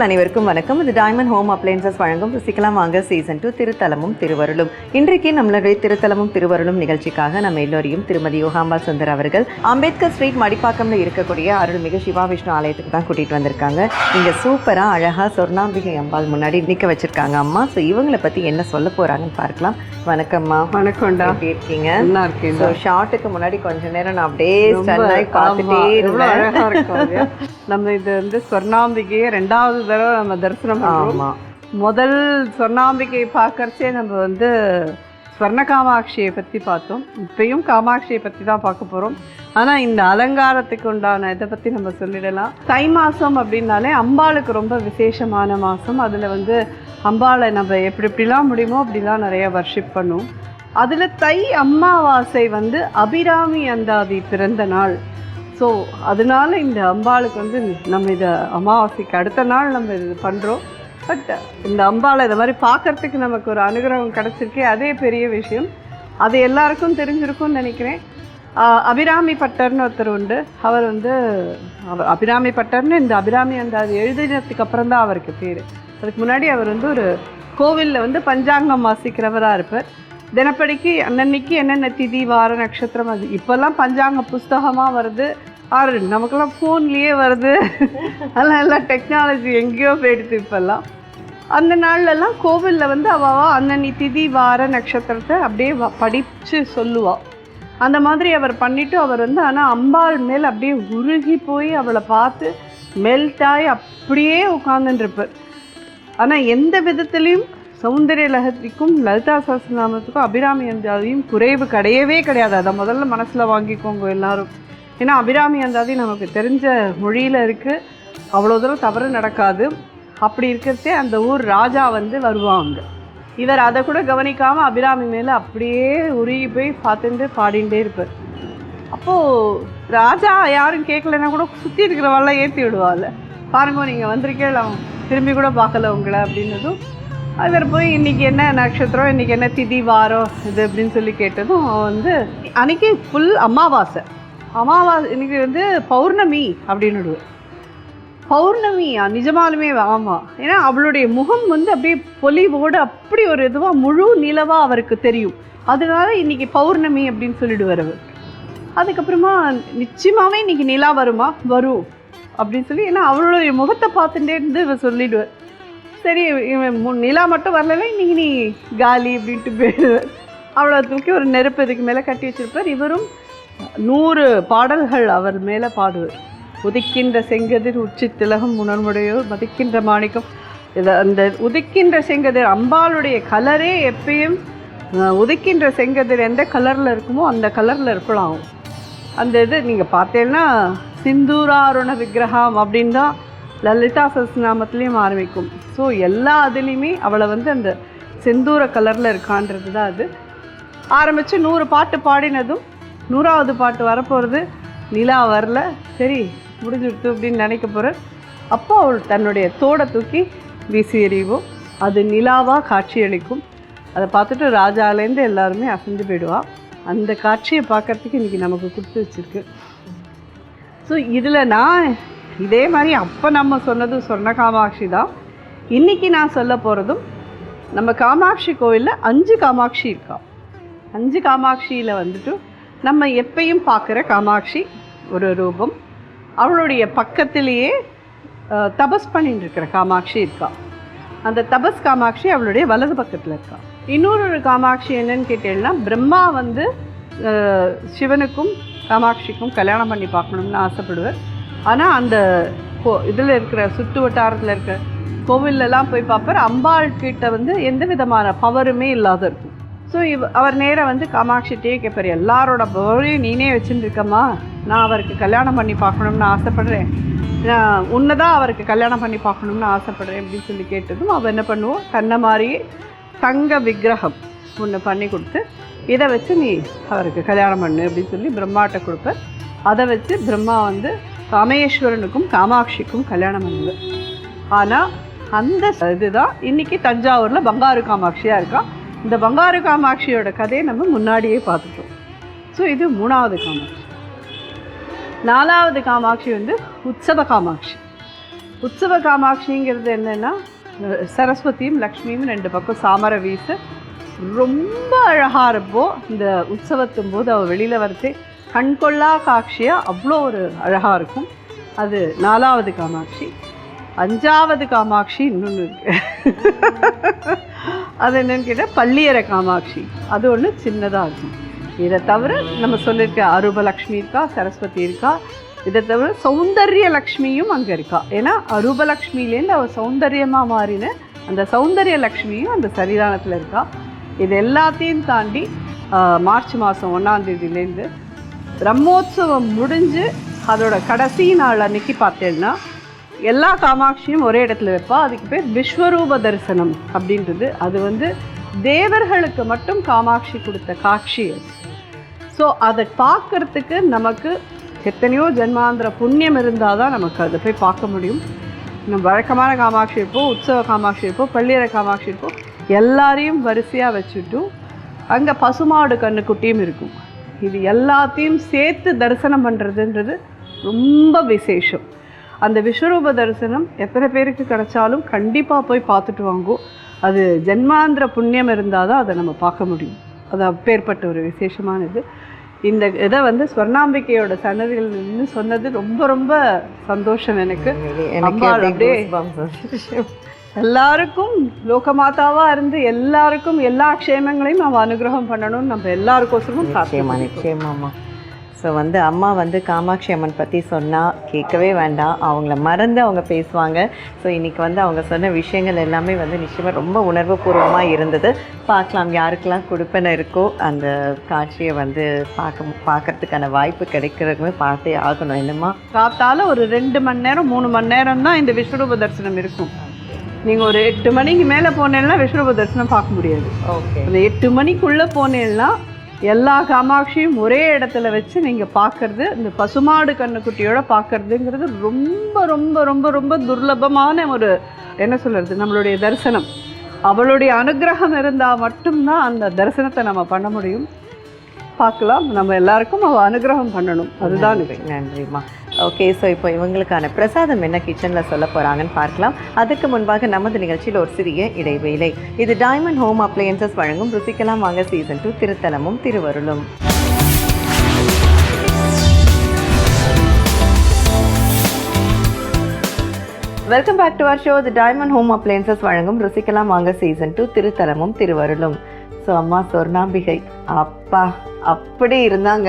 நேர்கள் அனைவருக்கும் வணக்கம். இது டைமண்ட் ஹோம் அப்ளைன்சஸ் வழங்கும் ருசிக்கலாம் வாங்க சீசன் டூ திருத்தலமும் திருவருளும். இன்றைக்கு நம்மளுடைய திருத்தலமும் திருவருளும் நிகழ்ச்சிக்காக நம்ம எல்லோரையும் திருமதி யோகாம்பா சுந்தர் அவர்கள் அம்பேத்கர் ஸ்ட்ரீட் மடிப்பாக்கம்ல இருக்கக்கூடிய அருள்மிகு சிவா விஷ்ணு ஆலயத்துக்கு தான் கூட்டிட்டு வந்திருக்காங்க. இங்க சூப்பரா அழகா சொர்ணாம்பிகை அம்பாள் முன்னாடி நிக்க வச்சிருக்காங்க அம்மா. ஸோ இவங்களை பத்தி என்ன சொல்ல போறாங்கன்னு பார்க்கலாம். வணக்கம்மா. வணக்கம்டா. எப்படி இருக்கீங்க? நல்லா இருக்கேன் ஸோ ஷார்ட்டுக்கு முன்னாடி கொஞ்ச நேரம் நான் அப்படியே பார்த்துட்டே இருந்தேன்? நம்ம இது வந்து சொர்ணாம்பிகையை ரெண்டாவது தடவை நம்ம தரிசனம் பண்றோம். ஆமா. முதல் சொர்ணாம்பிகையை பார்க்கறச்சே நம்ம வந்து ஸ்வர்ண காமாட்சியை பற்றி பார்த்தோம். இப்பயும் காமாட்சியை பற்றி தான் பார்க்க போகிறோம் ஆனால் இந்த அலங்காரத்துக்கு உண்டான இதை பற்றி நம்ம சொல்லிடலாம். தை மாதம் அப்படின்னாலே அம்பாளுக்கு ரொம்ப விசேஷமான மாதம் அதில் வந்து அம்பாளை நம்ம எப்படி எப்படிலாம் முடியுமோ அப்படிலாம் நிறைய வர்ஷிப் பண்ணுவோம். அதில் தை அம்மாவாசை வந்து அபிராமி அந்தாதி பிறந்த நாள். ஸோ அதனால இந்த அம்பாளுக்கு வந்து நம்ம இதை அமாவாசைக்கு அடுத்த நாள் நம்ம இது பண்ணுறோம் பட் இந்த அம்பாளை இதை மாதிரி பார்க்கறதுக்கு நமக்கு ஒரு அனுகிரகம் கிடச்சிருக்கே அதே பெரிய விஷயம். அது எல்லாருக்கும் தெரிஞ்சிருக்கும்னு நினைக்கிறேன். அபிராமி பட்டர்னு ஒருத்தர் உண்டு. அவர் வந்து அவர் அபிராமி பட்டர்னு இந்த அபிராமி அந்த அது எழுதினதுக்கு அப்புறம் தான் அவருக்கு பேர். அதுக்கு முன்னாடி அவர் வந்து ஒரு கோவிலில் வந்து பஞ்சாங்கம் வாசிக்கிறவராக இருப்பார். தினப்படிக்கு அன்னன்னைக்கு என்னென்ன திதி வார நட்சத்திரம் அது இப்போல்லாம் பஞ்சாங்க புஸ்தகமாக வருது. ஆறு நமக்கெல்லாம் ஃபோன்லேயே வருது. அதெல்லாம் எல்லாம் டெக்னாலஜி எங்கேயோ போயிடுது இப்போல்லாம். அந்த நாள்லலாம் கோவிலில் வந்து அவள் அன்னனி திதி வார நட்சத்திரத்தை அப்படியே வ- சொல்லுவாள் அந்த மாதிரி அவர் பண்ணிவிட்டு அவர் வந்து ஆனால் அம்பாள் மேல் அப்படியே உருகி போய் அவளை பார்த்து மெல்ட் ஆகி அப்படியே உட்காந்துருப்பார் ஆனால் எந்த விதத்துலேயும் சௌந்தரிய லகரிக்கும் லலிதா சஹஸ்ரநாமத்துக்கும் அபிராமி அந்தாதியும் குறைவு கிடையவே கிடையாது. அதை முதல்ல மனசில் வாங்கிக்கோங்க எல்லாரும். ஏன்னா அபிராமி அந்தாதி நமக்கு தெரிஞ்ச மொழியில் இருக்குது அவ்வளோ தூரம் தவறு நடக்காது. அப்படி இருக்கிறதே அந்த ஊர் ராஜா வந்து வருவாங்க. இவர் அதை கூட கவனிக்காமல் அபிராமி மேலே அப்படியே உருகி போய் பார்த்துட்டு பாடிகிட்டே இருப்பார். அப்போது ராஜா யாரும் கேட்கலன்னா கூட சுற்றி இருக்கிறவெல்லாம் ஏற்றி விடுவாள் பாருங்க நீங்கள் வந்திருக்கேன் அவன் திரும்பி கூட பார்க்கல உங்களை அப்படின்னதும் இவர் போய் இன்றைக்கி என்ன நட்சத்திரம் இன்றைக்கி என்ன திதி வாரம் இது அப்படின்னு சொல்லி கேட்டதும் அவன் வந்து அன்றைக்கி ஃபுல் அமாவாசை. அமாவாசை இன்னைக்கு வந்து பௌர்ணமி அப்படின்னு பௌர்ணமியா நிஜமாலுமே ஆமாம் ஏன்னா அவளுடைய முகம் வந்து அப்படியே பொலிவோடு அப்படி ஒரு இதுவாக முழு நிலவாக அவருக்கு தெரியும். அதனால இன்னைக்கு பௌர்ணமி அப்படின்னு சொல்லிடுவார் அவர். அதுக்கப்புறமா நிச்சயமாகவே இன்னைக்கு நிலா வருமா? வரும். அப்படின்னு சொல்லி ஏன்னா அவளுடைய முகத்தை பார்த்துட்டே இருந்து இவர் சொல்லிடுவார். சரி இவன் நிலா மட்டும் வரலவே இன்னைக்கு நீ காலி அப்படின்ட்டு போயிடுவார். அவளை தூக்கி ஒரு நெருப்பு இதுக்கு மேலே கட்டி வச்சிருப்பார். இவரும் நூறு பாடல்கள் அவர் மேலே பாடுவார் உதிக்கின்ற செங்கதிர் உச்சி திலகம் உணர்வுடையோர் மதிக்கின்ற மாணிக்கம். இதை அந்த உதிக்கின்ற செங்கதிர் அம்பாளுடைய கலரே எப்பயும் உதிக்கின்ற செங்கதிர் எந்த கலரில் இருக்குமோ அந்த கலரில் இருக்கலாம். அந்த இது நீங்கள் பார்த்தீங்கன்னா சிந்தூராருண விக்கிரகம் அப்படின்னு தான் லலிதா சஸ்நாமத்துலேயும் ஆரம்பிக்கும். ஸோ எல்லா இதுலேயுமே அவளை வந்து அந்த செந்தூர கலரில் இருக்கான்றது தான் அது. ஆரம்பித்து நூறு பாட்டு பாடினதும் நூறாவது பாட்டு வரப்போகிறது நிலா வரல. சரி முடிஞ்சுடுத்து அப்படின்னு நினைக்க போகிறார் அப்போ அவள் தன்னுடைய தோடை தூக்கி வீசி எறிவோம். அது நிலாவாக காட்சியளிக்கும் அதை பார்த்துட்டு ராஜாலேருந்து எல்லாருமே அசந்து போயிடுவா. அந்த காட்சியை பார்க்கறதுக்கு இன்றைக்கி நமக்கு கொடுத்து வச்சிருக்கு. ஸோ இதில் நான் இதே மாதிரி அப்போ நம்ம சொன்னதும் சொன்ன காமாட்சி தான். இன்றைக்கி நான் சொல்ல போகிறதும் நம்ம காமாட்சி கோவிலில் அஞ்சு காமாட்சி இருக்கா. அஞ்சு காமாட்சியில் வந்துட்டு நம்ம எப்பையும் பார்க்குற காமாட்சி ஒரு ரூபம். அவளுடைய பக்கத்திலேயே தபஸ் பண்ணிட்டு இருக்கிற காமாட்சி இருக்கா. அந்த தபஸ் காமாட்சி அவளுடைய வலது பக்கத்தில் இருக்கா. இன்னொரு ஒரு காமாட்சி என்னன்னு கேட்டீங்கன்னா பிரம்மா வந்து சிவனுக்கும் காமாட்சிக்கும் கல்யாணம் பண்ணி பார்க்கணும்னு ஆசைப்படுவார். ஆனால் அந்த கோ இதில் இருக்கிற சுற்று வட்டாரத்தில் இருக்கிற கோவிலெலாம் போய் பார்ப்பார். அம்பாள் கிட்ட வந்து எந்த விதமான பவருமே இல்லாத இருக்கும். ஸோ இவ் அவர் நேராக வந்து காமாட்சிட்டே கேட்பார் எல்லாரோட பவரையும் நீனே வச்சுருக்கம்மா நான் அவருக்கு கல்யாணம் பண்ணி பார்க்கணும்னு ஆசைப்பட்றேன். நான் உன்னை தான் அவருக்கு கல்யாணம் பண்ணி பார்க்கணும்னு ஆசைப்பட்றேன் அப்படின்னு சொல்லி கேட்டதும் அவள் என்ன பண்ணுவோம் தன்னை மாதிரியே தங்க விக்கிரகம் ஒன்று பண்ணி கொடுத்து இதை வச்சு நீ அவருக்கு கல்யாணம் பண்ணு அப்படின்னு சொல்லி பிரம்மாட்ட கொடுப்ப. அதை வச்சு பிரம்மா வந்து காமேஸ்வரனுக்கும் காமாட்சிக்கும் கல்யாணம் பண்ணுவார் ஆனால் அந்த இதுதான் இன்றைக்கி தஞ்சாவூரில் பங்காரு காமாட்சியாக இருக்கான் இந்த பங்காரு காமாட்சியோட கதையை நம்ம முன்னாடியே பார்த்துட்டோம். ஸோ இது மூணாவது காமாட்சி. நாலாவது காமாட்சி வந்து உற்சவ காமாட்சி. உற்சவ காமாட்சிங்கிறது என்னென்னா சரஸ்வதியும் லக்ஷ்மியும் ரெண்டு பக்கம் சாமர வீச ரொம்ப அழகாக இருப்போ. இந்த உற்சவத்தும் போது அவள் வெளியில் வரத்தே கண்கொள்ளா காட்சியாக அவ்வளோ ஒரு அழகாக இருக்கும். அது நாலாவது காமாட்சி. அஞ்சாவது காமாட்சி இன்னொன்று இருக்குது அது என்னன்னு கேட்டால் பள்ளியர காமாட்சி. அது ஒன்று சின்னதாக இருக்கும் இதை தவிர நம்ம சொல்லியிருக்க அரூபலக்ஷ்மி இருக்கா சரஸ்வதி இருக்கா இதை தவிர சௌந்தர்ய லக்ஷ்மியும் அங்கே இருக்கா. ஏன்னா அரூபலக்ஷ்மிலேருந்து அவள் சௌந்தரியமாக மாறின அந்த சௌந்தர்ய லக்ஷ்மியும் அந்த சரிதானத்தில் இருக்கா. இது எல்லாத்தையும் தாண்டி மார்ச் மாதம் ஒன்றாந்தேதியிலேருந்து பிரம்மோத்சவம் முடிஞ்சு அதோட கடைசி நாள் அன்னைக்கு பார்த்தேன்னா எல்லா காமாட்சியும் ஒரே இடத்துல வைப்பா. அதுக்கு பேர் விஸ்வரூப தரிசனம் அப்படின்றது. அது வந்து தேவர்களுக்கு மட்டும் காமாட்சி கொடுத்த காட்சி அது. ஸோ அதை பார்க்கறதுக்கு நமக்கு எத்தனையோ ஜென்மாந்திர புண்ணியம் இருந்தால் தான் நமக்கு அதை போய் பார்க்க முடியும். நம்ம வழக்கமான காமாட்சி இருப்போம் உற்சவ காமாட்சி இருப்போம் பள்ளியற காமாட்சி இருப்போம் எல்லாரையும் வரிசையாக வச்சுட்டும். அங்கே பசுமாடு கண்ணுக்குட்டியும் இருக்கும். இது எல்லாத்தையும் சேர்த்து தரிசனம் பண்ணுறதுன்றது ரொம்ப விசேஷம். அந்த விஸ்வரூப தரிசனம் எத்தனை பேருக்கு கிடைச்சாலும் கண்டிப்பாக போய் பார்த்துட்டு வாங்கோ. அது ஜென்மாந்திர புண்ணியம் இருந்தால் தான் அதை நம்ம பார்க்க முடியும். அது அப்பேற்பட்ட ஒரு விசேஷமானது. இந்த இதை வந்து ஸ்வர்ணாம்பிகையோட சன்னதிகள் நின்று சொன்னது ரொம்ப ரொம்ப சந்தோஷம் எனக்கு. அம்பாள் அப்படியே. எல்லாருக்கும் லோகமாதாவா இருந்து எல்லாருக்கும் எல்லா க்ஷேமங்களையும் அவ அனுகிரகம் பண்ணணும்னு நம்ம எல்லாருக்கோசரமும் பிரார்த்தனை நிச்சயமாம்மா. ஸோ வந்து அம்மா வந்து காமாட்சி அம்மன் பற்றி சொன்னால் கேட்கவே வேண்டாம். அவங்கள மறந்து அவங்க பேசுவாங்க. ஸோ இன்னைக்கு வந்து அவங்க சொன்ன விஷயங்கள் எல்லாமே வந்து நிச்சயமாக ரொம்ப உணர்வுபூர்வமாக இருந்தது. பார்க்கலாம் யாருக்கெல்லாம் கொடுப்பன இருக்கோ அந்த காட்சியை வந்து பார்க்க பார்க்கறதுக்கான வாய்ப்பு கிடைக்கிறதுமே பார்த்தே ஆகணும். என்னம்மா? காத்தால ஒரு ரெண்டு மணி நேரம் மூணு மணி நேரம் தான் இந்த விஸ்வரூப தரிசனம் இருக்கும். நீங்கள் ஒரு எட்டு மணிக்கு மேலே போனேன்னா விஸ்வரூப தரிசனம் பார்க்க முடியாது. ஓகே அந்த எட்டு மணிக்குள்ளே போனேன்னா எல்லா காமாட்சியும் ஒரே இடத்துல வச்சு நீங்கள் பார்க்குறது இந்த பசுமாடு கண்ணுக்குட்டியோட பார்க்கறதுங்கிறது ரொம்ப ரொம்ப ரொம்ப ரொம்ப துர்லபமான ஒரு என்ன சொல்கிறது நம்மளுடைய தரிசனம். அவளுடைய அனுகிரகம் இருந்தால் மட்டும்தான் அந்த தரிசனத்தை நம்ம பண்ண முடியும். பார்க்கலாம். நம்ம எல்லாருக்கும் அவள் அனுகிரகம் பண்ணணும். அதுதான் நன்றிம்மா. ஓகே ஸோ இப்போ இவங்களுக்கான பிரசாதம் என்ன கிச்சனில் சொல்ல போகிறாங்கன்னு பார்க்கலாம். அதுக்கு முன்பாக நமது நிகழ்ச்சியில் ஒரு சிறிய இடைவேளை. இது டைமண்ட் ஹோம் அப்ளையன்சஸ் வழங்கும் ருசிக்கலாம் வாங்க சீசன் டூ திருத்தலமும் திருவருளும். Welcome back to our show the diamond home appliances வழங்கும் ருசிக்கலாம் வாங்க சீசன் டூ திருத்தலமும் திருவருளும். ஸோ அம்மா சொர்ணாம்பிகை அப்பா. அப்படி இருந்தாங்க?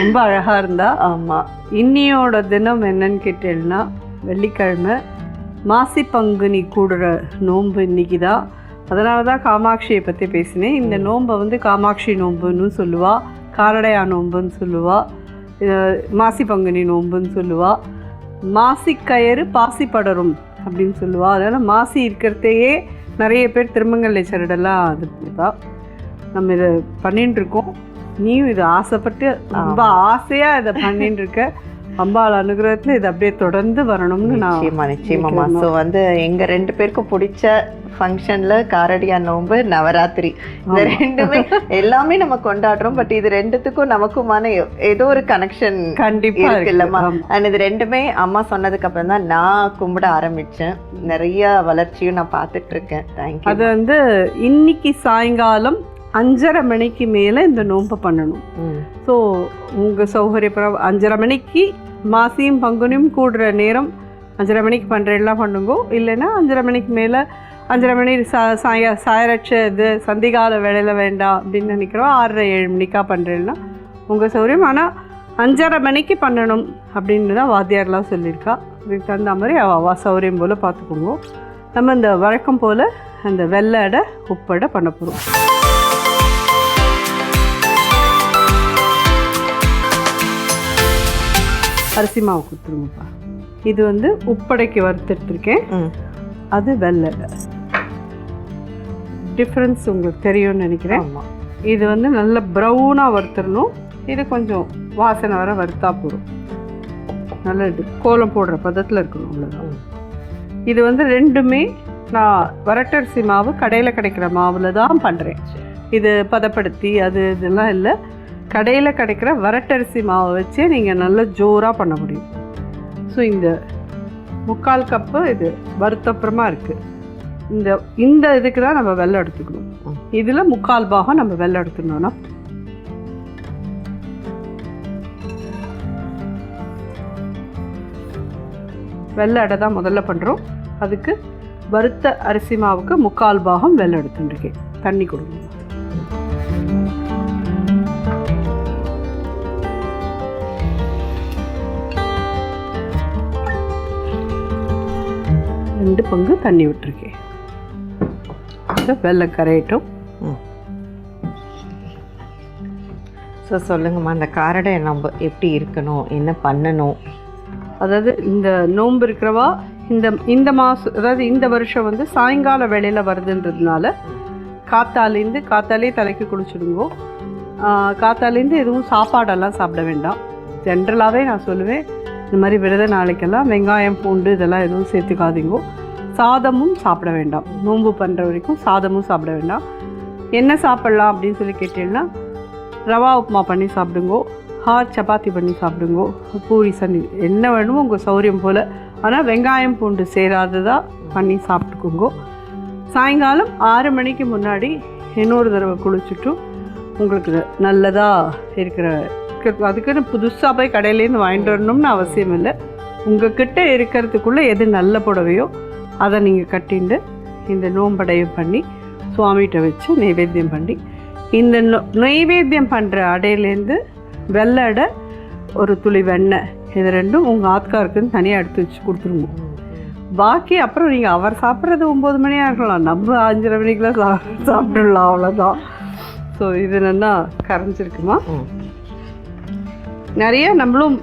ரொம்ப அழகாக இருந்தா? ஆமாம் இன்னியோட தினம் என்னன்னு கேட்டேன்னா வெள்ளிக்கிழமை மாசி பங்குனி கூடுற நோன்பு இன்னைக்கு தான் அதனால தான் காமாட்சியை பற்றி பேசினேன். இந்த நோன்பை வந்து காமாட்சி நோன்புன்னு சொல்லுவா காரடையா நோன்புன்னு சொல்லுவா மாசி பங்குனி நோன்புன்னு சொல்லுவா மாசிக்கயறு பாசி படரும் அப்படின்னு சொல்லுவா. அதனால் மாசி இருக்கிறதையே நிறைய பேர் திருமங்கல்லை சரடெல்லாம் இது பண்ணிப்பா. நம்ம இதை பண்ணிட்டு இருக்கோம் நீயும் இது ஆசைப்பட்டு ரொம்ப ஆசையாக இதை பண்ணிட்டு இருக்க அம்பாள் அனுகிரகத்தில் இது அப்படியே தொடர்ந்து வரணும்னு நான் நிச்சயமா நிச்சயமாம்மா ஸோ வந்து எங்க ரெண்டு பேருக்கும் பிடிச்ச ஃபங்க்ஷன்ல காரடியா நோன்பு நவராத்திரி. இந்த. ரெண்டுமே எல்லாமே நம்ம கொண்டாடுறோம். பட் இது ரெண்டுத்துக்கும் நமக்குமான ஏதோ ஒரு கனெக்ஷன் கண்டிப்பா இருக்குல்லம்மா இருக்கு. அண்ட் இது ரெண்டுமே அம்மா சொன்னதுக்கு அப்புறம் தான் நான் கும்பிட ஆரம்பிச்சேன். நிறைய வளர்ச்சியும் நான் பார்த்துட்டு இருக்கேன் தேங்க்யூ அது வந்து இன்னைக்கு சாயங்காலம் அஞ்சரை மணிக்கு மேலே இந்த நோன்பை பண்ணணும். ஸோ உங்கள் சௌகரியப்புறம் அஞ்சரை மணிக்கு மாசியும் பங்குனியும் கூடுற நேரம் அஞ்சரை மணிக்கு பண்ணுறதெல்லாம் பண்ணுங்கோ. இல்லைன்னா அஞ்சரை மணிக்கு மேலே அஞ்சரை மணி சா சாய சாயரட்ச இது சந்திகால வேலையில் வேண்டாம் அப்படின்னு நினைக்கிறோம். ஆறரை ஏழு மணிக்கா பண்ணுறேன்னா உங்கள் சௌகரியம். ஆனால் அஞ்சரை மணிக்கு பண்ணணும் அப்படின்னு தான் வாத்தியார்லாம் சொல்லியிருக்கா. அதுக்கு தகுந்த மாதிரி அவ சௌகரியம் போல் பார்த்துக்கோங்க நம்ம இந்த வழக்கம் போல் அந்த வெள்ளை அடை உப்படை பண்ண போகிறோம் அரிசி மாவு கொடுத்துருங்கப்பா. இது வந்து உப்படைக்கு வறுத்தெடுத்திருக்கேன் அது வெள்ளை. டிஃப்ரென்ஸ் உங்களுக்கு தெரியும்னு நினைக்கிறேன். இது வந்து நல்ல ப்ரௌனாக வறுத்துடணும். இது கொஞ்சம் வாசனை வர வறுத்தா போதும். நல்ல இது கோலம் போடுற பதத்தில் இருக்கணும் அவ்வளோதான். இது வந்து ரெண்டுமே நான் வரட்டரிசி மாவு கடையில் கிடைக்கிற மாவில் தான் பண்ணுறேன் இது பதப்படுத்தி அது இதெல்லாம் இல்லை. கடையில் கிடைக்கிற வரட்டரிசி மாவை வச்சே நீங்கள் நல்ல ஜோராக பண்ண முடியும். ஸோ இந்த முக்கால் கப்பு இது வறுத்தப்புறமா இருக்குது இந்த இந்த இதுக்கு தான் நம்ம வெள்ளம் எடுத்துக்கணும். இதில் முக்கால் பாகம் நம்ம வெள்ளம் எடுத்துக்கணும்னா வெள்ளை அடை தான் முதல்ல பண்ணுறோம் அதுக்கு வறுத்த அரிசி மாவுக்கு முக்கால் பாகம் வெள்ளம் எடுத்துட்டுருக்கேன் தண்ணி கொடுங்க. ரெண்டு பங்கு தண்ணி விட்டுருக்கேன் இந்த வெள்ளம் கரையட்டும். ஸோ சொல்லுங்கம்மா அந்த காரடை நம்ம எப்படி இருக்கணும்? என்ன பண்ணணும்? அதாவது இந்த நோன்பு இருக்கிறவா இந்த இந்த மாதம் அதாவது இந்த வருஷம் வந்து சாயங்கால வேளையில் வருதுன்றதுனால காத்தாலேருந்து காத்தாலே தலைக்கு குளிச்சுடுங்கோ. காத்தாலேருந்து எதுவும் சாப்பாடெல்லாம் சாப்பிட வேண்டாம். ஜென்ரலாகவே நான் சொல்லுவேன் இந்த மாதிரி விரத நாளைக்கெல்லாம் வெங்காயம் பூண்டு இதெல்லாம் எதுவும் சேர்த்துக்காதீங்கோ. சாதமும் சாப்பிட வேண்டாம். நோன்பு பண்ணுற வரைக்கும் சாதமும் சாப்பிட வேண்டாம். என்ன சாப்பிட்லாம் அப்படின்னு சொல்லி கேட்டீங்கன்னா ரவா உப்புமா பண்ணி சாப்பிடுங்கோ ஹார் சப்பாத்தி பண்ணி சாப்பிடுங்கோ பூரி சன்னி என்ன வேணுமோ உங்கள் சௌரியம் போல். ஆனால் வெங்காயம் பூண்டு சேராததாக பண்ணி சாப்பிட்டுக்குங்கோ. சாயங்காலம் ஆறு மணிக்கு முன்னாடி இன்னொரு தடவை குளிச்சுட்டும் உங்களுக்கு நல்லதாக இருக்கிற இருக்கிற- அதுக்குன்னு புதுசாக போய் கடையிலேருந்து வாங்கிட்டு வரணும்னு அவசியம் இல்லை உங்ககிட்ட இருக்கிறதுக்குள்ளே எது நல்ல புடவையோ அதை நீங்கள் கட்டிண்டு இந்த நோம்படையும் பண்ணி சுவாமிகிட்ட வச்சு நைவேத்தியம் பண்ணி இந்த நொ- நைவேத்தியம் பண்ணுற அடையிலேருந்து வெள்ளை அடை ஒரு துளி வெண்ணெய் இது ரெண்டும் உங்கள் ஆத்காருக்குன்னு தனியாக எடுத்து வச்சு கொடுத்துருங்க. பாக்கி அப்புறம் நீங்கள் அவர் சாப்பிட்றது ஒம்பது மணியாக இருக்கலாம் நம்ம அஞ்சரை மணிக்கெலாம் சா சாப்பிட்டுடலாம் அவ்வளோதான் ஸோ இது என்னென்னா கரைஞ்சிருக்குமா? நிறைய நம்மளும்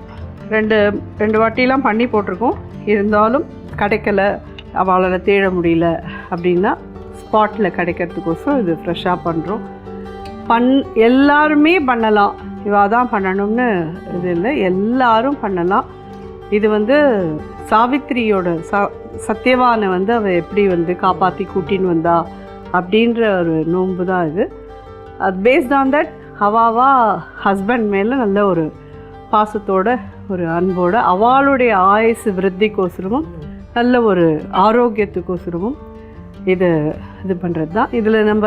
ரெண்டு ரெண்டு வாட்டிலாம் பண்ணி போட்டிருக்கோம். இருந்தாலும் கிடைக்கல. அவளால் தேட முடியல அப்படின்னா ஸ்பாட்டில் கிடைக்கிறதுக்கோசரம் இது ஃப்ரெஷ்ஷாக பண்ணுறோம் பண் எல்லாருமே பண்ணலாம். இவா தான் பண்ணணும்னு இது இல்லை. எல்லாரும் பண்ணலாம். இது வந்து சாவித்திரியோட ச சத்யவானை வந்து அவள் எப்படி வந்து காப்பாற்றி கூட்டின்னு வந்தா அப்படின்ற ஒரு நோன்பு தான் இது. அது பேஸ்ட் ஆன் தட் அவாவா ஹஸ்பண்ட் மேலே நல்ல ஒரு பாசத்தோட ஒரு அன்போட அவளுடைய ஆயுசு விருத்திக்கோசரமும் நல்ல ஒரு ஆரோக்கியத்துக்கோசரமும் இது இது பண்ணுறது தான். இதில் நம்ம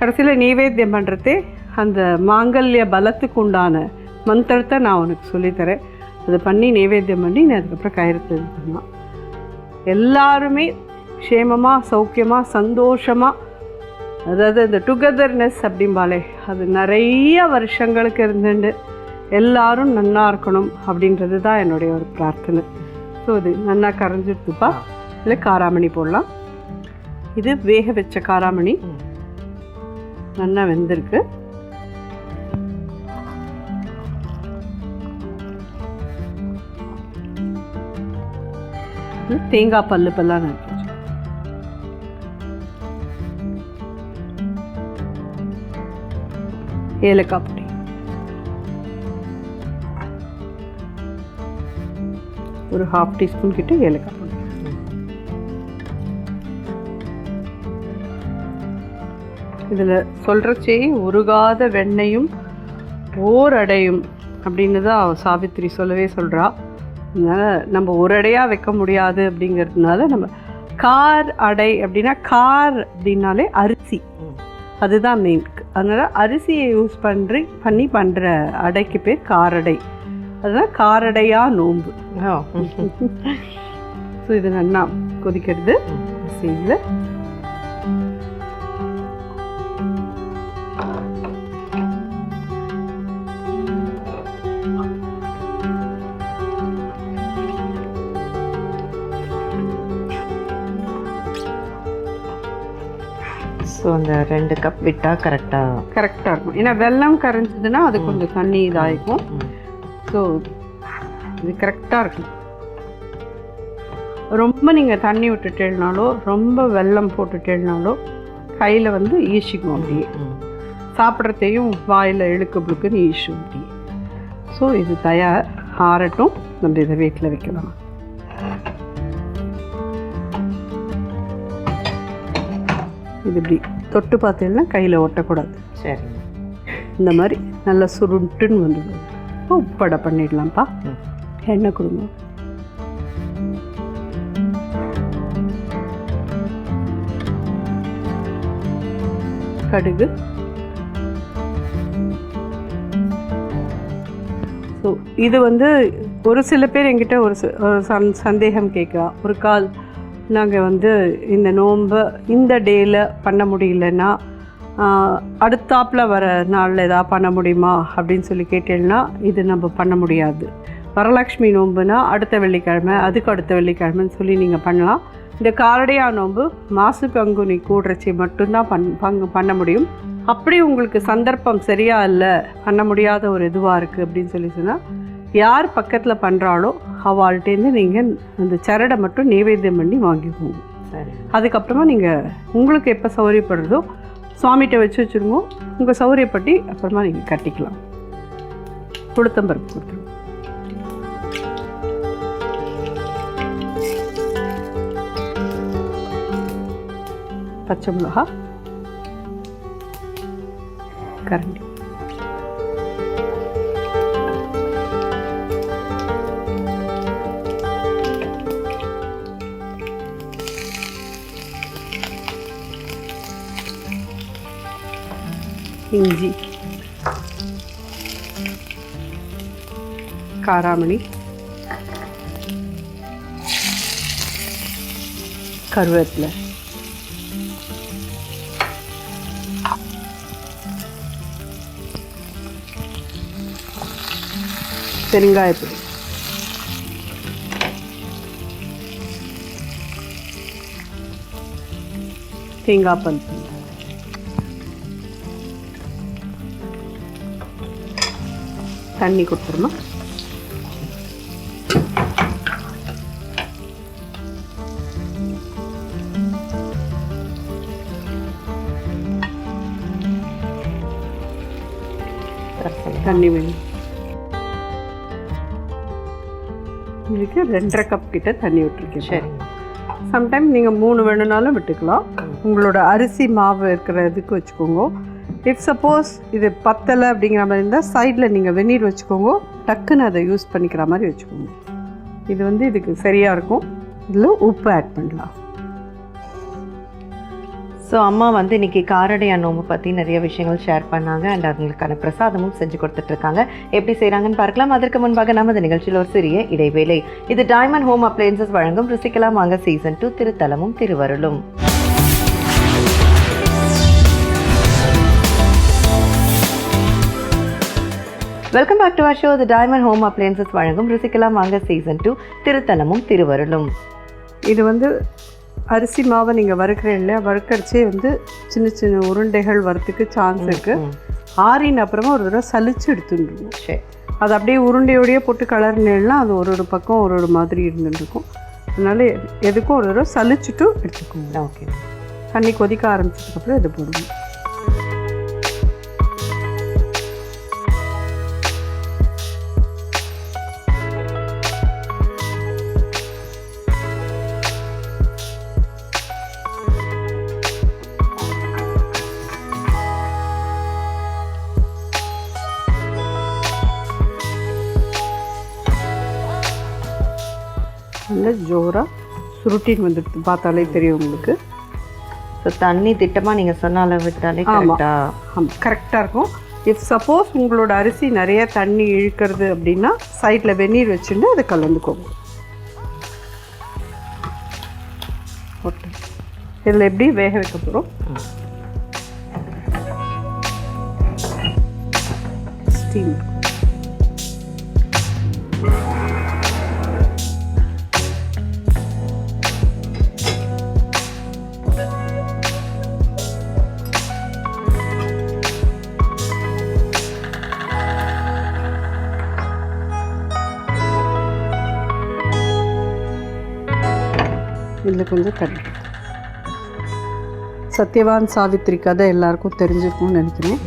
கடைசியில் நைவேத்தியம் பண்ணுறதே அந்த மாங்கல்ய பலத்துக்கு உண்டான மந்திரத்தை நான் உனக்கு சொல்லித்தரேன். அதை பண்ணி நைவேத்தியம் பண்ணி நான் அதுக்கப்புறம் கயிறுத்து இது பண்ணலாம். எல்லாருமே க்ஷேமமாக சௌக்கியமாக சந்தோஷமாக அதாவது இந்த டுகெதர்னஸ் அப்படிம்பாலே அது நிறைய வருஷங்களுக்கு இருந்துட்டு எல்லாரும் நன்னா இருக்கணும் அப்படின்றது தான் என்னுடைய ஒரு பிரார்த்தனை. ஸோ இது நன்னா கரைஞ்சிடுதுப்பா இல்லை காராமணி போடலாம். இது வேக வச்ச காராமணி. நல்லா வெந்திருக்கு. தேங்காய் பல்லு பல்லாம் வச்சிருக்கேன். ஏலக்காய் பொடி. ஒரு ஹாஃப் டீஸ்பூன் கிட்ட ஏலக்காய் பொடி இதில் சொல்கிறச்சே உருகாத வெண்ணையும் ஓர் அடையும் அப்படின்னு தான் சாவித்திரி சொல்லவே சொல்கிறா அதனால் நம்ம ஒரு அடையாக வைக்க முடியாது அப்படிங்கிறதுனால நம்ம கார் அடை அப்படின்னா கார் அப்படின்னாலே அரிசி. அதுதான் மெயின் அதனால் அரிசியை யூஸ் பண்ணி பண்ணி பண்ணுற அடைக்கு பேர் காரடை. அதுதான் காரடையா நோன்பு. ஸோ இது நல்லா கொதிக்கிறது செய்யல ஸோ அந்த ரெண்டு கப் விட்டால் கரெக்டாக கரெக்டாக இருக்கும். ஏன்னா வெல்லம் கரைஞ்சதுன்னா அது கொஞ்சம் தண்ணி இதாகிக்கும் ஸோ இது கரெக்டாக இருக்கும் ரொம்ப நீங்கள் தண்ணி விட்டுட்டேனாலோ ரொம்ப வெல்லம் போட்டுட்டேனாலோ கையில் வந்து ஈசிக்கும் அப்படியே. சாப்பிட்றதையும் வாயில் இழுக்கு புழுக்குன்னு ஈசும் அப்படியே. ஸோ இது தயார். ஆறட்டும். நம்ம இதை வீட்டில் வைக்கலாம். இது இப்படி தொட்டு பார்த்தீங்கன்னா கையில் ஒட்டக்கூடாது. சரிங்க இந்த மாதிரி நல்லா சுருண்டுன்னு வந்துடும். இப்போ உப்படை பண்ணிடலாம்ப்பா எண்ணெய் கொடுங்க. கடுகு. ஸோ இது வந்து ஒரு சில பேர் எங்கிட்ட ஒரு ஒரு சந் சந்தேகம் கேட்கலாம் ஒரு கால் நாங்கள் வந்து இந்த நோன்பை இந்த டேயில் பண்ண முடியலன்னா அடுத்தாப்புல வர நாளில் எதாவது பண்ண முடியுமா அப்படின்னு சொல்லி கேட்டேன்னா இது நம்ம பண்ண முடியாது. வரலக்ஷ்மி நோன்புனா அடுத்த வெள்ளிக்கிழமை அதுக்கு அடுத்த வெள்ளிக்கிழமைன்னு சொல்லி நீங்கள் பண்ணலாம். இந்த காரடையா நோன்பு மாசு பங்குனி கூடுறச்சி மட்டும்தான் பண் பங்கு பண்ண முடியும். அப்படி உங்களுக்கு சந்தர்ப்பம் சரியா இல்லை பண்ண முடியாத ஒரு இதுவாக இருக்குது அப்படின்னு சொல்லி சொன்னால் யார் பக்கத்தில் பண்ணுறாளோ அவள்கிட்டேருந்து நீங்கள் அந்த சரடை மட்டும் நைவேத்தியம் பண்ணி வாங்கிக்கோங்க. சரி. அதுக்கப்புறமா நீங்கள் உங்களுக்கு எப்போ சௌகரியப்படுறதோ சுவாமிகிட்ட வச்சு வச்சுருங்க உங்கள் சௌகரியப்பட்டி அப்புறமா நீங்கள் கட்டிக்கலாம் உளுத்தம்பருப்பு கொடுத்துருங்க பச்சை மிளகா கரண்டி இஞ்சி காராமணி கருவேப்பிலை பெருங்காயப்பொடி தேங்காய் தண்ணி கொடுத்துருமா தண்ணி வேணும். இதுக்கு ரெண்டரை கப் கிட்ட தண்ணி விட்டுருக்கேன். சரி. சம்டைம் நீங்கள் மூணு வேணும்னாலும் விட்டுக்கலாம். உங்களோட அரிசி மாவு இருக்கிற இதுக்கு வச்சுக்கோங்க. இஃப் சப்போஸ் இது பத்தலை அப்படிங்கிற மாதிரி இருந்தால் சைடில் நீங்கள் வெந்நீர் வச்சுக்கோங்க. டக்குன்னு அதை யூஸ் பண்ணிக்கிற மாதிரி வச்சுக்கோங்க. இது வந்து இதுக்கு சரியாக இருக்கும். இதில் உப்பு ஆட் பண்ணலாம். ஸோ அம்மா வந்து இன்றைக்கி காரடையா நோம்பு பற்றி நிறைய விஷயங்கள் ஷேர் பண்ணாங்க. அண்ட் அவங்களுக்கான பிரசாதமும் செஞ்சு கொடுத்துட்ருக்காங்க. எப்படி செய்கிறாங்கன்னு பார்க்கலாம். அதற்கு முன்பாக நமது நிகழ்ச்சியில் ஒரு சிறிய இடைவேளை. இது டைமண்ட் ஹோம் அப்ளையன்சஸ் வழங்கும் ருசிக்கலாம் வாங்க. சீசன் டூ திருத்தலமும் திருவருளும். Welcome back to our show the diamond home appliances வழங்கும் ருசிக்கலாம் வாங்க சீசன் டூ திருத்தலமும் திருவருளும். இது வந்து அரிசி மாவை நீங்கள் வறுக்கிற இல்லையா வறுக்கரிச்சே வந்து சின்ன சின்ன உருண்டைகள் வரத்துக்கு சான்ஸ் இருக்குது ஆறின அப்புறமா ஒரு தடவை சலிச்சு எடுத்துட்டுருக்கும் சரி. அது அப்படியே உருண்டையோடையே போட்டு கலர்னா அது ஒரு ஒரு பக்கம் ஒரு ஒரு மாதிரி இருந்துருக்கும். அதனால எது- எதுக்கும் ஒரு தடவை சலிச்சுட்டு எடுத்துக்கோங்க. ஓகே. தண்ணி கொதிக்க ஆரம்பிச்சதுக்கப்புறம் இது போடுங்க நல்ல ஜோராக சுருட்டின்னு வந்துடுது. பார்த்தாலே தெரியும் உங்களுக்கு. ஸோ தண்ணி திட்டமாக நீங்கள் சொன்ன அளவு விட்டாலே ஆமாம் கரெக்டாக இருக்கும். இஃப் சப்போஸ் உங்களோட அரிசி நிறைய தண்ணி இழுக்கிறது அப்படின்னா சைடில் வெந்நீர் வச்சுட்டு அதை கலந்துக்கோங்க. போட்டு. இதில் எப்படி வேக வைக்க போகிறோம் ஸ்டீம் இதில் கொஞ்சம் தண்ணி சத்யவான் சாவித்ரி கதை எல்லாருக்கும் தெரிஞ்சிருக்கும்னு நினைக்கிறேன்.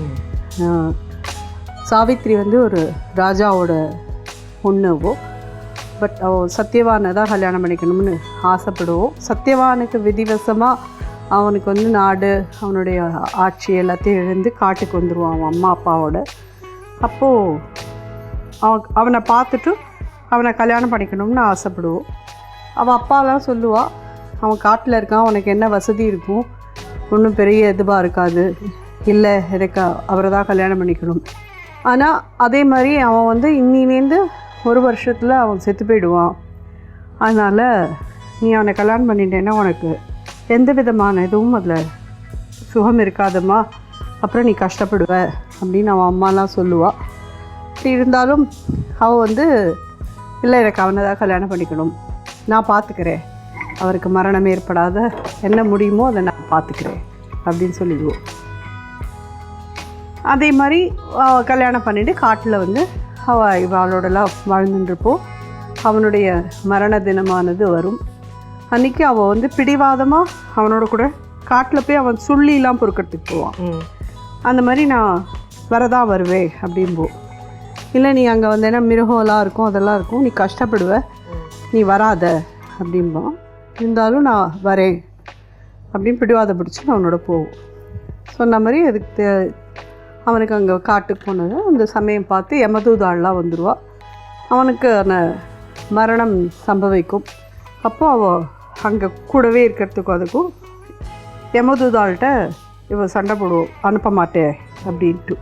சாவித்ரி வந்து ஒரு ராஜாவோட பொண்ணுவோ பட் அவ சத்யவானை தான் கல்யாணம் பண்ணிக்கணும்னு ஆசைப்படுவோம் சத்யவானுக்கு விதிவசமாக அவனுக்கு வந்து நாடு அவனுடைய ஆட்சி எல்லாத்தையும் இழந்து காட்டுக்கு வந்துடுவான் அவன் அம்மா அப்பாவோட. அப்போது அவன் அவனை பார்த்துட்டு அவனை கல்யாணம் பண்ணிக்கணும்னு ஆசைப்படுவோம் அவள் அப்பாலாம் சொல்லுவா அவன் காட்டில் இருக்கான் அவனுக்கு என்ன வசதி இருக்கும் ஒன்றும் பெரிய இதுவாக இருக்காது. இல்லை எனக்கு அவரை தான் கல்யாணம் பண்ணிக்கணும். ஆனால் அதே மாதிரி அவன் வந்து இன்னிலேருந்து ஒரு வருஷத்தில் அவன் செத்து போயிடுவான். அதனால் நீ அவனை கல்யாணம் பண்ணிட்டேன்னா உனக்கு எந்த விதமான இதுவும் அதில் சுகம் இருக்காதம்மா. அப்புறம் நீ கஷ்டப்படுவ அப்படின்னு அவன் அம்மாலாம் சொல்லுவாள் இருந்தாலும் அவள் வந்து இல்லை எனக்கு அவனை தான் கல்யாணம் பண்ணிக்கணும். நான் பார்த்துக்கிறேன் அவருக்கு மரணம் ஏற்படாத என்ன முடியுமோ அதை நான் பார்த்துக்கிறேன் அப்படின்னு சொல்லிடுவோம். அதே மாதிரி அவ கல்யாணம் பண்ணிட்டு காட்டில் வந்து அவள் இவளோடலாம் வாழ்ந்துட்டுருப்போ அவனுடைய மரண தினமானது வரும். அன்றைக்கி அவள் வந்து பிடிவாதமாக அவனோட கூட காட்டில் போய் அவன் சுள்ளிலாம் பொறுக்கிறதுக்கு போவான். அந்த மாதிரி நான் வரதான் வருவேன் அப்படின்போ இல்லை நீ அங்கே வந்தேன்னா மிருகம்லாம் இருக்கும் அதெல்லாம் இருக்கும். நீ கஷ்டப்படுவ. நீ வராத அப்படிம்பான் இருந்தாலும் நான் வரேன். அப்படின்னு பிடிவாத பிடிச்சி நான் அவனோட போவோம். சொன்ன மாதிரி அதுக்கு தே- அவனுக்கு அங்கே காட்டுக்கு போனது. அந்த சமயம் பார்த்து எமதூதாள்லாம் வந்துடுவா அவனுக்கு அந்த மரணம் சம்பவிக்கும். அப்போ அவள் அங்கே கூடவே இருக்கிறதுக்கும் அதுக்கும் யமதூதாள்கிட்ட இவ சண்டை போடுவோம் அனுப்ப மாட்டேன் அப்படின்ட்டு.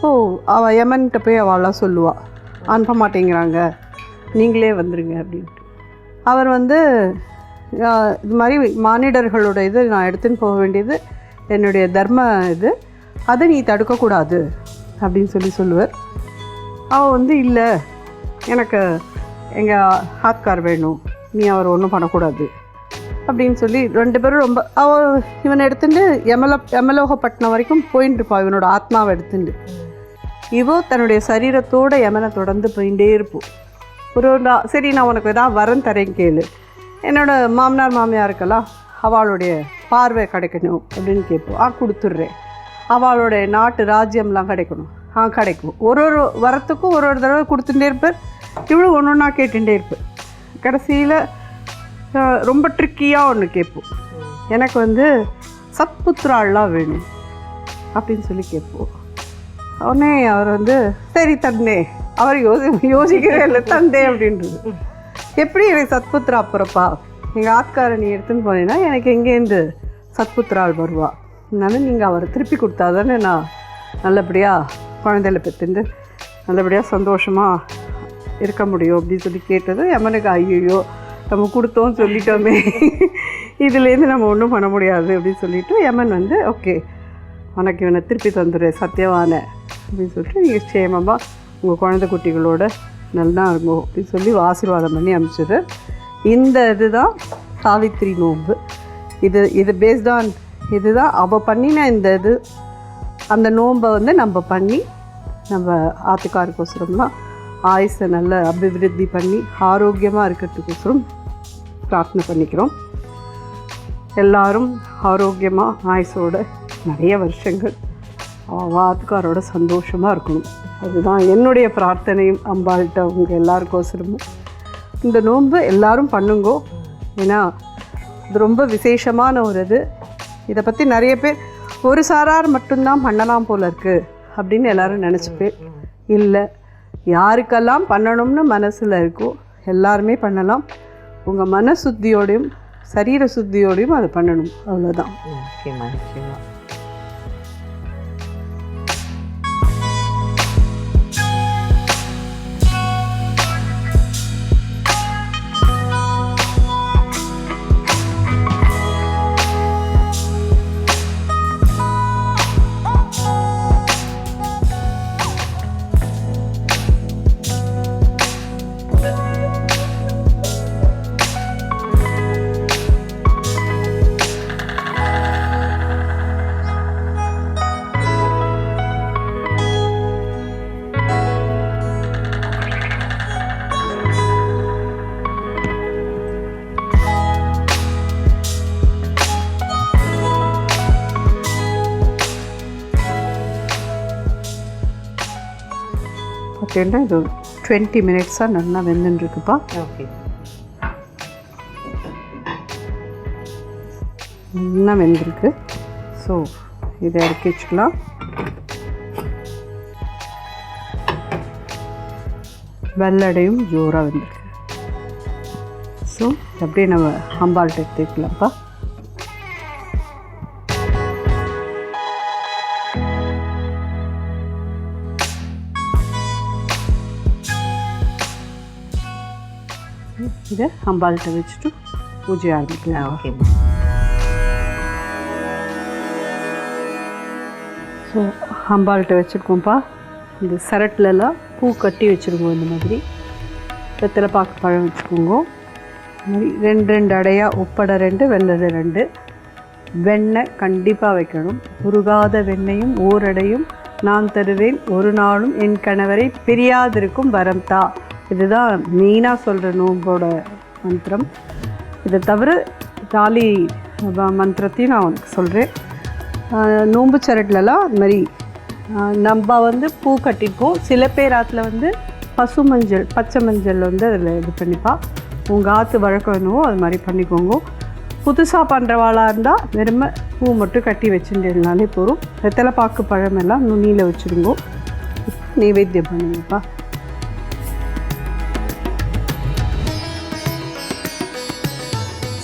ஓ அவள் யமன்கிட்ட போய் அவளாம் சொல்லுவாள் அனுப்ப மாட்டேங்கிறாங்க. நீங்களே வந்துடுங்க அப்படின்னு. அவர் வந்து இது மாதிரி மானிடர்களோட இது நான் எடுத்துன்னு போக வேண்டியது என்னுடைய தர்ம இது. அதை நீ தடுக்கக்கூடாது அப்படின்னு சொல்லி சொல்லுவார். அவள் வந்து இல்லை எனக்கு எங்கள் ஹாத்கார் வேணும். நீ அவர் ஒன்றும் பண்ணக்கூடாது அப்படின்னு சொல்லி ரெண்டு பேரும் ரொம்ப அவ இவனை எடுத்துட்டு எமல எமலோகப்பட்டினம் வரைக்கும் போயின்னு இருப்பாள் இவனோட ஆத்மாவை எடுத்துட்டு இவோ தன்னுடைய சரீரத்தோட யமனை தொடர்ந்து போயிட்டே இருப்போம் ஒரு ஒரு நா- சரி நான் உனக்கு ஏதாவது வரம் தரேன் கேளு. என்னோட மாமனார் மாமியார் இருக்கலாம் அவளுடைய பார்வை கிடைக்கணும் அப்படின்னு கேட்போம். ஆ கொடுத்துட்றேன். அவளுடைய நாட்டு ராஜ்யம்லாம் கிடைக்கணும். ஆ கிடைக்கும். ஒரு ஒரு வரத்துக்கும் ஒரு ஒரு தடவை கொடுத்துட்டே இருப்பார் இவ்வளோ ஒன்று ஒன்றா கேட்டுட்டே இருப்பேன். கடைசியில் ரொம்ப ட்ரிக்கியாக ஒன்று கேட்போம். எனக்கு வந்து சத்புத்திராள்லாம் வேணும் அப்படின்னு சொல்லி கேட்போம். உடனே அவர் வந்து சரி தண்ணே அவர் யோசி யோசிக்கிறே இல்லை. தந்தே அப்படின்றது. எப்படி எனக்கு சத்புத்திரா பிறப்பா? எங்கள் ஆத்காரை நீ எடுத்துன்னு போனீங்கன்னா எனக்கு எங்கேருந்து சத்புத்திராள் வருவா? அதனால நீங்கள் அவரை திருப்பி கொடுத்தா தானே நான் நல்லபடியாக குழந்தையில பெற்றுண்டு நல்லபடியாக சந்தோஷமாக இருக்க முடியும் அப்படின்னு சொல்லி கேட்டது யமனுக்கு ஐயோ நம்ம கொடுத்தோம் சொல்லிட்டோமே. இதுலேருந்து நம்ம ஒன்றும் பண்ண முடியாது அப்படின்னு சொல்லிட்டு யமன் வந்து ஓகே உனக்கு இவனை திருப்பி தந்துடு சத்தியவான அப்படின்னு சொல்லிட்டு நீங்கள் க்ஷேமமாக உங்கள் குழந்தை குட்டிகளோட நல்லா இருக்கும். அப்படின்னு சொல்லி ஆசீர்வாதம் பண்ணி அனுப்பிச்சிடு இந்த இதுதான் சாவித்திரி நோன்பு. இது இது பேஸ்ட் ஆன் இதுதான். அவள் பண்ணின இந்த இது அந்த நோன்பை வந்து நம்ம பண்ணி நம்ம ஆத்துக்காருக்கோசரம்லாம் ஆயுசை நல்ல அபிவிருத்தி பண்ணி ஆரோக்கியமாக இருக்கிறதுக்கோசரம் பிரார்த்தனை பண்ணிக்கிறோம். எல்லாரும் ஆரோக்கியமாக ஆயுசோட நிறைய வருஷங்கள். அவன் வாத்துக்காரோட சந்தோஷமாக இருக்கணும். அதுதான் என்னுடைய பிரார்த்தனையும் அம்பாள்கிட்ட அவங்க எல்லாருக்கோசரமும். இந்த நோன்பு எல்லாரும் பண்ணுங்கோ. ஏன்னா இது ரொம்ப விசேஷமான ஒரு இது. இதை பற்றி நிறைய பேர் ஒரு சாரார் மட்டும்தான் பண்ணலாம் போல இருக்குது அப்படின்னு எல்லோரும் நினச்சிப்பேன் இல்லை யாருக்கெல்லாம் பண்ணணும்னு மனசில் இருக்கோ எல்லாருமே பண்ணலாம். உங்கள் மன சுத்தியோடையும் சரீர சுத்தியோடையும் அதை பண்ணணும். அவ்வளோதான் நிச்சயமா நிச்சயமா. பார்த்தீங்கன்னா இது டுவெண்ட்டி மினிட்ஸாக நல்லா வெந்துட்டுருக்குப்பா ஓகே நல்லா வெந்திருக்கு. ஸோ இதை இறக்கி வச்சுக்கலாம். வெள்ளடையும் ஜோராக வெந்திருக்கு. ஸோ அப்படியே நம்ம அம்பாள்கிட்ட எடுத்துக்கலாம்ப்பா இதை அம்பாள்கிட்ட வச்சுட்டு பூஜை ஆரம்பிக்கலாம் ஓகேம்மா ஸோ அம்பாள்கிட்ட வச்சுருக்கோம்ப்பா இந்த சரட்லலாம் பூ கட்டி வச்சுருக்கோம் இந்த மாதிரி வெத்தலை பாக்கு பழம் வச்சுக்கோங்க மாதிரி ரெண்டு ரெண்டு அடையாக உப்படை ரெண்டு வெள்ளை ரெண்டு வெண்ணெய் கண்டிப்பாக வைக்கணும் உருகாத வெண்ணையும் ஓரடையும் நான் தருவேன் ஒரு நாளும் என் கணவரை பிரியாதிருக்கும் வரம் தா இதுதான் மெயினாக சொல்கிற நோம்போட மந்திரம். இதை தவிர தாலி மந்திரத்தையும் நான் உனக்கு சொல்கிறேன் நோம்பு சரட்லலாம் அது மாதிரி நம்ம வந்து பூ கட்டிப்போம். சில பேர் ஆற்றுல வந்து பசு மஞ்சள் பச்சை மஞ்சள் வந்து அதில் இது பண்ணிப்பா. உங்கள் ஆற்று வழக்கம் என்னவோ அது மாதிரி பண்ணிக்கோங்க. புதுசாக பண்ணுறவாளாக இருந்தால் வெறும பூ மட்டும் கட்டி வச்சுருந்ததுனாலே போதும். வெத்தலை பாக்கு பழமெல்லாம் நுனியில் வச்சுருங்கோ நைவேத்தியம் பண்ணுங்கப்பா.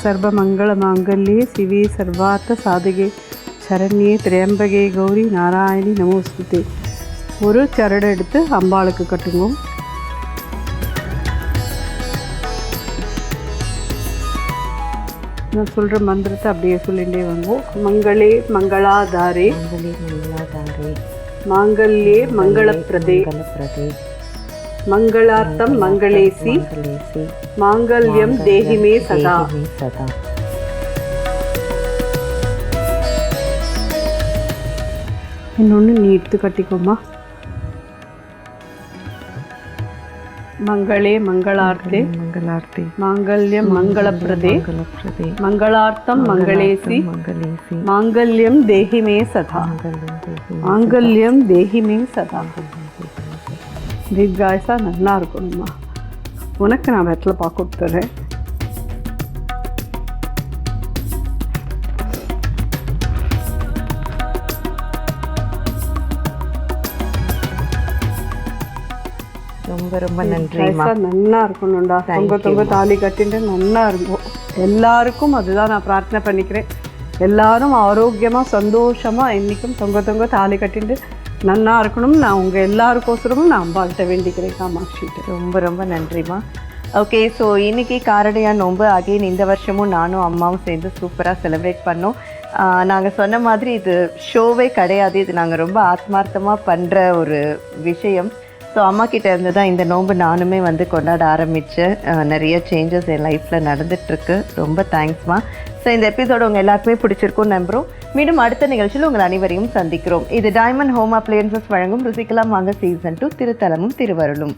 சர்வமங்களமாங்கல்யே சிவே சர்வார்த்த சாதகே. சரண்யே திரையம்பகே கௌரி நாராயணி நமோஸ்துதே. ஒரு சரடை எடுத்து அம்பாளுக்கு கட்டுங்க. நான் சொல்கிற மந்திரத்தை அப்படியே சொல்லிகிட்டே வாங்குவோம் மங்களே மங்களாதாரே. மங்களே மங்களாதாரே. மாங்கல்யே மங்களப்பிரதே. மங்களார்த்தம் மங்களேசி. மங்களேசி. மாங்கல்யம் தேகிமே சதா. சதா. இன்னொன்று நீ எடுத்து கட்டிக்கோமா மங்களே மங்களார்த்தே. மங்களார்த்தி. மாங்கல்யம் மங்களப்பிரதே. மங்களப்பிரதே. மங்களார்த்தம் மங்களேசி. மங்களேசி. மாங்கல்யம் தேகிமே சதா. மாங்கல்யம் தேகிமே சதா. தீர்காயசா நல்லா இருக்கணும்மா. உனக்கு நான் வெட்டில் பார்க்க கொடுத்துறேன். ரொம்ப ரொம்ப வயசா நல்லா இருக்கணும்டா. தொங்க தொங்க தாலி கட்டிட்டு நல்லா இருக்கும் எல்லாருக்கும் அதுதான் நான் பிரார்த்தனை பண்ணிக்கிறேன். எல்லாரும் ஆரோக்கியமாக சந்தோஷமாக என்றைக்கும் தொங்க தொங்க தாலி கட்டிட்டு நல்லா இருக்கணும். நான் உங்கள் எல்லாருக்கோசரமும் நான் அம்பாக்கிட்ட வேண்டிக்கிறேன் காமாட்சிட்டு ரொம்ப ரொம்ப நன்றிம்மா. ஓகே ஸோ இன்றைக்கி காரடையா நோன்பு. அகைன் இந்த வருஷமும் நானும் அம்மாவும் சேர்ந்து சூப்பராக செலிப்ரேட் பண்ணோம். நாங்கள் சொன்ன மாதிரி இது ஷோவே கிடையாது. இது நாங்கள் ரொம்ப ஆத்மார்த்தமாக பண்ணுற ஒரு விஷயம். ஸோ அம்மா கிட்ட இருந்து தான் இந்த நோன்பு நானுமே வந்து கொண்டாட ஆரம்பித்தேன் நிறைய சேஞ்சஸ் என் லைஃப்பில் நடந்துகிட்ருக்கு ரொம்ப தேங்க்ஸ்மா ஸோ இந்த எபிசோடு உங்கள் எல்லாருக்குமே பிடிச்சிருக்கும்னு நம்புகிறோம் மீண்டும் அடுத்த நிகழ்ச்சியில் உங்கள் அனைவரையும் சந்திக்கிறோம். இது டைமண்ட் ஹோம் அப்ளையன்சஸ் வழங்கும் ருசிக்கலாம் வாங்க சீசன் டூ திருத்தலமும் திருவருளும்.